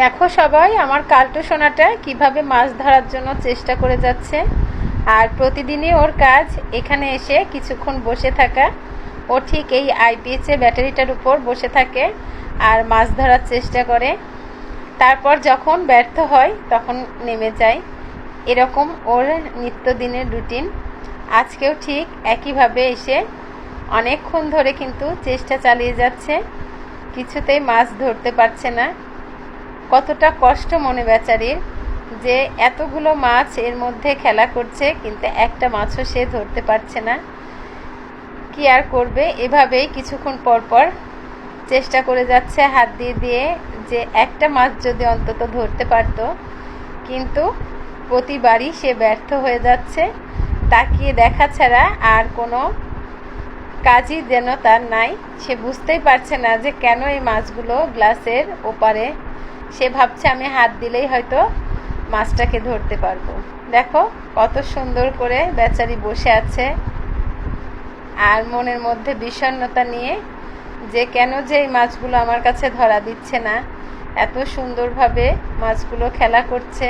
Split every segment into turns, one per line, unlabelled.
দেখো সবাই, আমার কালটু সোনাটা কীভাবে মাছ ধরার জন্য চেষ্টা করে যাচ্ছে। আর প্রতিদিনই ওর কাজ এখানে এসে কিছুক্ষণ বসে থাকা। ও ঠিক এই আইপিএসে ব্যাটারিটার উপর বসে থাকে আর মাছ ধরার চেষ্টা করে। তারপর যখন ব্যর্থ হয়, তখন নেমে যায়। এরকম ওর নিত্যদিনের রুটিন। আজকেও ঠিক একইভাবে এসে অনেকক্ষণ ধরে কিন্তু চেষ্টা চালিয়ে যাচ্ছে। কিছুতেই মাছ ধরতে পারছে না। কতটা কষ্ট মনে বেচারির যে এতগুলো মাছ এর মধ্যে খেলা করছে, কিন্তু একটা মাছও সে ধরতে পারছে না। কি আর করবে? এভাবেই কিছুক্ষণ পর পর চেষ্টা করে যাচ্ছে হাত দিয়ে দিয়ে যে একটা মাছ যদি অন্তত ধরতে পারতো। কিন্তু প্রতিবারই সে ব্যর্থ হয়ে যাচ্ছে। তাকিয়ে দেখা ছাড়া আর কোনো কাজই যেন তার নাই। সে বুঝতেই পারছে না যে কেন এই মাছগুলো গ্লাসের ওপারে সে ভাবছে আমি হাত দিলেই হয়তো মাছটাকে ধরতে পারব। দেখো, কত সুন্দর করে বেচারি বসে আছে আর মনের মধ্যে বিষণ্ণতা নিয়ে যে কেন যে এই মাছগুলো আমার কাছে ধরা দিচ্ছে না। এত সুন্দরভাবে মাছগুলো খেলা করছে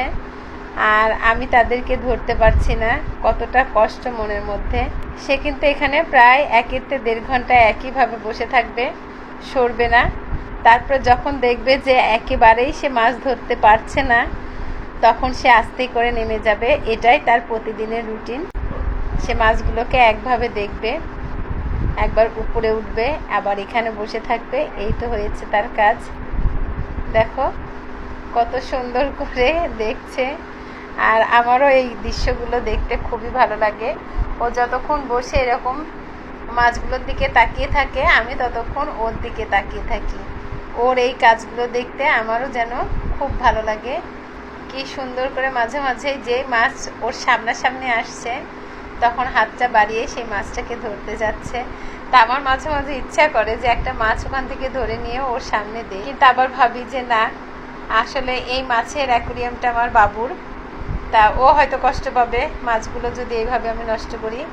আর আমি তাদেরকে ধরতে পারছি না। কতটা কষ্ট মনের মধ্যে। সে কিন্তু এখানে প্রায় একেতে দেড় ঘণ্টা একইভাবে বসে থাকবে, সরবে না। তারপর যখন দেখবে যে একেবারেই সে মাছ ধরতে পারছে না, তখন সে আস্তে করে নেমে যাবে। এটাই তার প্রতিদিনের রুটিন। সে মাছগুলোকে একভাবে দেখবে, একবার উপরে উঠবে, আবার এখানে বসে থাকবে। এই তো হয়েছে তার কাজ। দেখো, কত সুন্দর করে দেখছে। আর আমারও এই দৃশ্যগুলো দেখতে খুবই ভালো লাগে। ও যতক্ষণ বসে এরকম মাছগুলোর দিকে তাকিয়ে থাকে, আমি ততক্ষণ ওর দিকে তাকিয়ে থাকি। ওর এই কাজগুলো দেখতে আমারও যেন খুব ভালো লাগে। কি সুন্দর করে মাঝে মাঝে যে মাছ ওর সামনাসামনি আসছে, তখন হাতটা বাড়িয়ে সেই মাছটাকে ধরতে যাচ্ছে। তা আমার মাঝে মাঝে ইচ্ছা করে যে একটা মাছ ওখান থেকে ধরে নিয়ে ওর সামনে দিই। কিন্তু আবার ভাবি যে না, আসলে এই মাছের অ্যাকুরিয়ামটা আমার বাবুর। তা ও হয়তো কষ্ট পাবে, মাছগুলো যদি এইভাবে আমি নষ্ট করি।